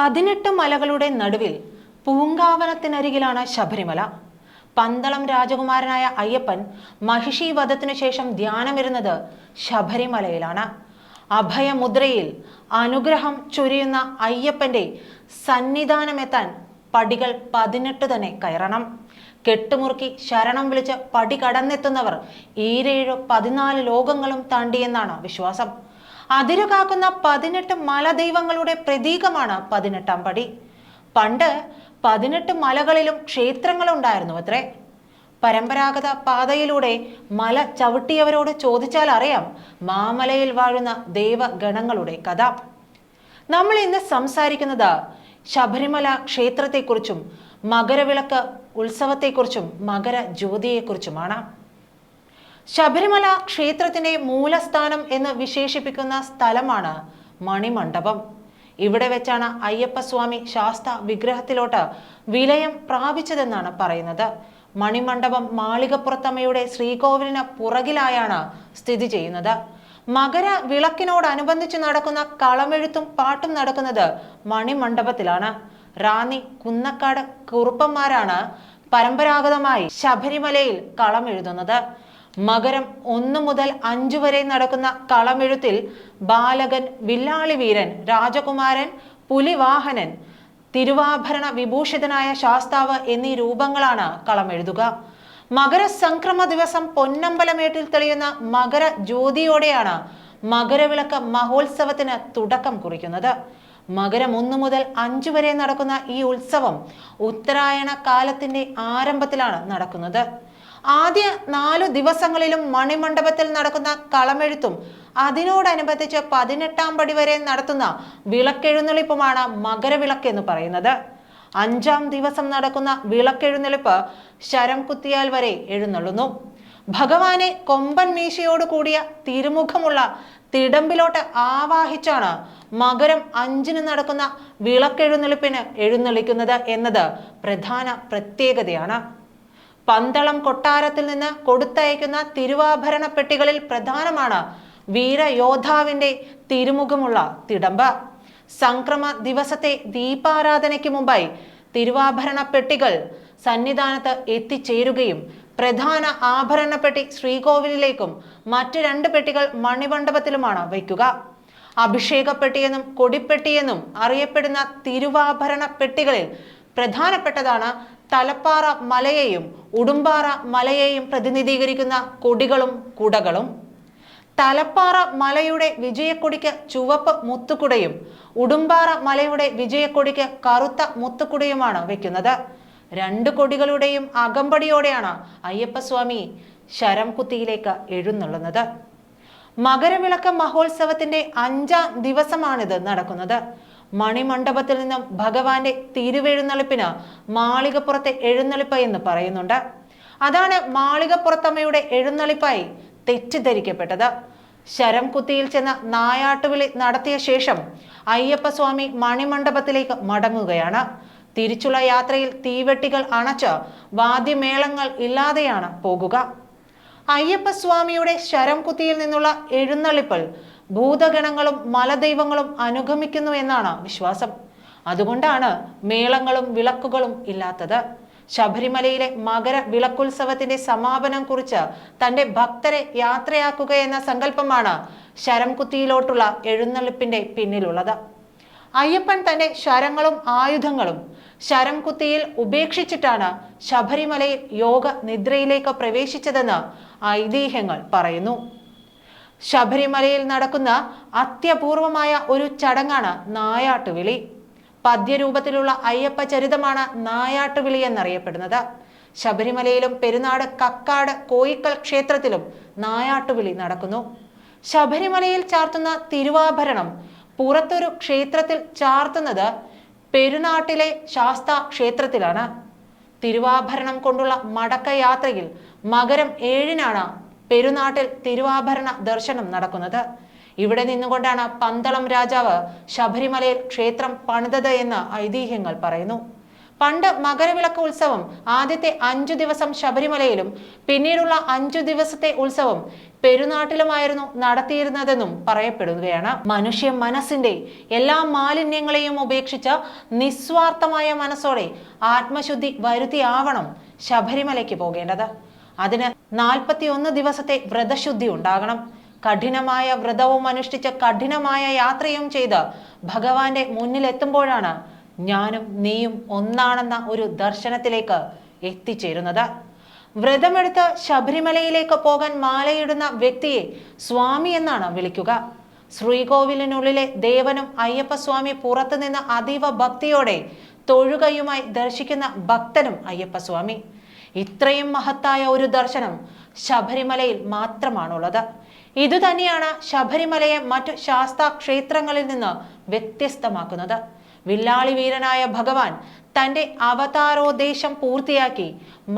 പതിനെട്ട് മലകളുടെ നടുവിൽ പൂങ്കാവനത്തിനരികിലാണ് ശബരിമല. പന്തളം രാജകുമാരനായ അയ്യപ്പൻ മഹിഷി വധത്തിനു ശേഷം ധ്യാനമിരുന്നത് ശബരിമലയിലാണ്. അഭയമുദ്രയിൽ അനുഗ്രഹം ചൊരിയുന്ന അയ്യപ്പന്റെ സന്നിധാനമെത്താൻ പടികൾ പതിനെട്ട് തന്നെ കയറണം. കെട്ടുമുറുക്കി ശരണം വിളിച്ച് പടി കടന്നെത്തുന്നവർ ഈരേഴ് പതിനാല് ലോകങ്ങളും താണ്ടിയെന്നാണ് വിശ്വാസം. അതിരുകാക്കുന്ന പതിനെട്ട് മലദൈവങ്ങളുടെ പ്രതീകമാണ് പതിനെട്ടാം പടി. പണ്ട് പതിനെട്ട് മലകളിലും ക്ഷേത്രങ്ങളുണ്ടായിരുന്നു അത്രേ. പരമ്പരാഗത പാതയിലൂടെ മല ചവിട്ടിയവരോട് ചോദിച്ചാൽ അറിയാം മാമലയിൽ വാഴുന്ന ദേവഗണങ്ങളുടെ കഥ. നമ്മൾ ഇന്ന് സംസാരിക്കുന്നത് ശബരിമല ക്ഷേത്രത്തെക്കുറിച്ചും മകരവിളക്ക് ഉത്സവത്തെക്കുറിച്ചും മകര ജ്യോതിയെക്കുറിച്ചുമാണ് ശബരിമല ക്ഷേത്രത്തിന്റെ മൂലസ്ഥാനം എന്ന് വിശേഷിപ്പിക്കുന്ന സ്ഥലമാണ് മണിമണ്ഡപം. ഇവിടെ വെച്ചാണ് അയ്യപ്പസ്വാമി ശാസ്ത വിഗ്രഹത്തിലോട്ട് വിലയം പ്രാപിച്ചതെന്നാണ് പറയുന്നത്. മണിമണ്ഡപം മാളികപ്പുറത്തമ്മയുടെ ശ്രീകോവിലിന് പുറകിലായാണ് സ്ഥിതി ചെയ്യുന്നത്. മകര വിളക്കിനോടനുബന്ധിച്ച് നടക്കുന്ന കളമെഴുത്തും പാട്ടും നടക്കുന്നത് മണിമണ്ഡപത്തിലാണ്. റാന്നി കുന്നക്കാട് കുറുപ്പന്മാരാണ് പരമ്പരാഗതമായി ശബരിമലയിൽ കളമെഴുതുന്നത്. മകരം ഒന്നു മുതൽ അഞ്ചു വരെ നടക്കുന്ന കളമെഴുത്തിൽ ബാലകൻ വില്ലാളി വീരൻ രാജകുമാരൻ പുലിവാഹനൻ തിരുവാഭരണ വിഭൂഷിതനായ ശാസ്താവ് എന്നീ രൂപങ്ങളാണ് കളമെഴുതുക. മകരസംക്രമ ദിവസം പൊന്നമ്പലമേട്ടിൽ തെളിയുന്ന മകര ജ്യോതിയോടെയാണ് മകരവിളക്ക് മഹോത്സവത്തിന് തുടക്കം കുറിക്കുന്നത്. മകരം ഒന്നു മുതൽ അഞ്ചു വരെ നടക്കുന്ന ഈ ഉത്സവം ഉത്തരായണ കാലത്തിന്റെ ആരംഭത്തിലാണ് നടക്കുന്നത്. ആദ്യ നാലു ദിവസങ്ങളിലും മണിമണ്ഡപത്തിൽ നടക്കുന്ന കളമെഴുത്തും അതിനോടനുബന്ധിച്ച് പതിനെട്ടാം പടി വരെ നടത്തുന്ന വിളക്കെഴുന്നള്ളിപ്പുമാണ് മകരവിളക്ക് എന്ന് പറയുന്നത്. അഞ്ചാം ദിവസം നടക്കുന്ന വിളക്കെഴുന്നള്ളിപ്പ് ശരം കുത്തിയാൽ വരെ എഴുന്നള്ളുന്നു. ഭഗവാനെ കൊമ്പൻ മീശയോട് കൂടിയ തിരുമുഖമുള്ള തിടമ്പിലോട്ട് ആവാഹിച്ചാണ് മകരം അഞ്ചിന് നടക്കുന്ന വിളക്കെഴുന്നള്ളിപ്പിന് എഴുന്നള്ളിക്കുന്നത് എന്നത് പ്രധാന പ്രത്യേകതയാണ്. പന്തളം കൊട്ടാരത്തിൽ നിന്ന് കൊടുത്തയക്കുന്ന തിരുവാഭരണ പെട്ടികളിൽ പ്രധാനമാണ് വീരയോദ്ധാവിന്റെ തിരുമുഖമുള്ള തിടമ്പ്. സംക്രമ ദിവസത്തെ ദീപാരാധനയ്ക്ക് മുമ്പായി തിരുവാഭരണ പെട്ടികൾ സന്നിധാനത്ത് എത്തിച്ചേരുകയും പ്രധാന ആഭരണ പെട്ടി ശ്രീകോവിലിലേക്കും മറ്റ് രണ്ട് പെട്ടികൾ മണിമണ്ഡപത്തിലുമാണ് വയ്ക്കുക. അഭിഷേകപ്പെട്ടിയെന്നും കൊടിപ്പെട്ടിയെന്നും അറിയപ്പെടുന്ന തിരുവാഭരണ പെട്ടികളിൽ പ്രധാനപ്പെട്ടതാണ് തലപ്പാറ മലയെയും ഉടുമ്പാറ മലയെയും പ്രതിനിധീകരിക്കുന്ന കൊടികളും കുടകളും തലപ്പാറ മലയുടെ വിജയക്കൊടിക്ക് ചുവപ്പ് മുത്തുകുടയും ഉടുമ്പാറ മലയുടെ വിജയക്കൊടിക്ക് കറുത്ത മുത്തുകുടയുമാണ് വെക്കുന്നത്. രണ്ട് കൊടികളുടെയും അകമ്പടിയോടെയാണ് അയ്യപ്പസ്വാമി ശരം കുത്തിയിലേക്ക് എഴുന്നള്ളുന്നത്. മകരവിളക്ക് മഹോത്സവത്തിന്റെ അഞ്ചാം ദിവസമാണിത് നടക്കുന്നത്. മണിമണ്ഡപത്തിൽ നിന്നും ഭഗവാന്റെ തിരുവെഴുന്നള്ളിപ്പിന് മാളികപ്പുറത്തെ എഴുന്നള്ളിപ്പ് എന്ന് പറയുന്നുണ്ട്. അതാണ് മാളികപ്പുറത്തമ്മയുടെ എഴുന്നള്ളിപ്പായി തെറ്റിദ്ധരിക്കപ്പെട്ടത്. ശരം കുത്തിയിൽ ചെന്ന് നായാട്ടുവിളി നടത്തിയ ശേഷം അയ്യപ്പസ്വാമി മണിമണ്ഡപത്തിലേക്ക് മടങ്ങുകയാണ്. തിരിച്ചുള്ള യാത്രയിൽ തീവെട്ടികൾ അണച്ച് വാദ്യമേളങ്ങൾ ഇല്ലാതെയാണ് പോകുക. അയ്യപ്പസ്വാമിയുടെ ശരം കുത്തിയിൽ നിന്നുള്ള എഴുന്നള്ളിപ്പൽ ഭൂതഗണങ്ങളും മലദൈവങ്ങളും അനുഗമിക്കുന്നു എന്നാണ് വിശ്വാസം. അതുകൊണ്ടാണ് മേളങ്ങളും വിളക്കുകളും ഇല്ലാത്തത്. ശബരിമലയിലെ മകര വിളക്കുത്സവത്തിന്റെ സമാപനം കുറിച്ച് തന്റെ ഭക്തരെ യാത്രയാക്കുക എന്ന സങ്കല്പമാണ് ശരംകുത്തിയിലോട്ടുള്ള എഴുന്നള്ളിപ്പിന്റെ പിന്നിലുള്ളത്. അയ്യപ്പൻ തന്റെ ശരങ്ങളും ആയുധങ്ങളും ശരംകുത്തിയിൽ ഉപേക്ഷിച്ചിട്ടാണ് ശബരിമലയിൽ യോഗ നിദ്രയിലേക്ക് പ്രവേശിച്ചതെന്ന് ഐതിഹ്യങ്ങൾ പറയുന്നു. ശബരിമലയിൽ നടക്കുന്ന അത്യപൂർവമായ ഒരു ചടങ്ങാണ് നായാട്ടുവിളി. പദ്യരൂപത്തിലുള്ള അയ്യപ്പ ചരിതമാണ് നായാട്ടുവിളി എന്നറിയപ്പെടുന്നത്. ശബരിമലയിലും പെരുന്നാട് കക്കാട് കോയിക്കൽ ക്ഷേത്രത്തിലും നായാട്ടുവിളി നടക്കുന്നു. ശബരിമലയിൽ ചാർത്തുന്ന തിരുവാഭരണം പുറത്തൊരു ക്ഷേത്രത്തിൽ ചാർത്തുന്നത് പെരുനാട്ടിലെ ശാസ്ത ക്ഷേത്രത്തിലാണ്. തിരുവാഭരണം കൊണ്ടുള്ള മടക്കയാത്രയിൽ മകരം ഏഴിനാണ് പെരുനാട്ടിൽ തിരുവാഭരണ ദർശനം നടക്കുന്നത്. ഇവിടെ നിന്നുകൊണ്ടാണ് പന്തളം രാജാവ് ശബരിമലയിൽ ക്ഷേത്രം പണിതത് എന്ന് ഐതിഹ്യങ്ങൾ പറയുന്നു. പണ്ട് മകരവിളക്ക് ഉത്സവം ആദ്യത്തെ അഞ്ചു ദിവസം ശബരിമലയിലും പിന്നീടുള്ള അഞ്ചു ദിവസത്തെ ഉത്സവം പെരുനാട്ടിലുമായിരുന്നു നടത്തിയിരുന്നതെന്നും പറയപ്പെടുകയാണ്. മനുഷ്യ മനസ്സിന്റെ എല്ലാ മാലിന്യങ്ങളെയും ഉപേക്ഷിച്ച് നിസ്വാർത്ഥമായ മനസ്സോടെ ആത്മശുദ്ധി വരുത്തിയാവണം ശബരിമലയ്ക്ക് പോകേണ്ടത്. അതിന് നാൽപ്പത്തി ഒന്ന് ദിവസത്തെ വ്രതശുദ്ധി ഉണ്ടാകണം. കഠിനമായ വ്രതവും അനുഷ്ഠിച്ച് കഠിനമായ യാത്രയും ചെയ്ത് ഭഗവാന്റെ മുന്നിലെത്തുമ്പോഴാണ് ഞാനും നീയും ഒന്നാണെന്ന ഒരു ദർശനത്തിലേക്ക് എത്തിച്ചേരുന്നത്. വ്രതമെടുത്ത് ശബരിമലയിലേക്ക് പോകാൻ മാലയിടുന്ന വ്യക്തിയെ സ്വാമി എന്നാണ് വിളിക്കുക. ശ്രീകോവിലിനുള്ളിലെ ദേവനും അയ്യപ്പസ്വാമി പുറത്തുനിന്ന് അതീവ ഭക്തിയോടെ തൊഴുകയുമായി ദർശിക്കുന്ന ഭക്തനും അയ്യപ്പസ്വാമി. ഇത്രയും മഹത്തായ ഒരു ദർശനം ശബരിമലയിൽ മാത്രമാണുള്ളത്. ഇതുതന്നെയാണ് ശബരിമലയെ മറ്റു ശാസ്താ ക്ഷേത്രങ്ങളിൽ നിന്ന് വ്യത്യസ്തമാക്കുന്നത്. വില്ലാളി വീരനായ ഭഗവാൻ തന്റെ അവതാരോദ്ദേശം പൂർത്തിയാക്കി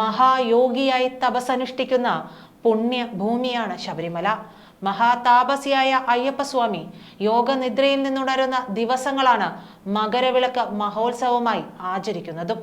മഹായോഗിയായി തപസനുഷ്ഠിക്കുന്ന പുണ്യ ഭൂമിയാണ് ശബരിമല. മഹാതാപസിയായ അയ്യപ്പസ്വാമി യോഗനിദ്രയിൽ നിന്നുണരുന്ന ദിവസങ്ങളാണ് മകരവിളക്ക് മഹോത്സവമായി ആചരിക്കുന്നതും.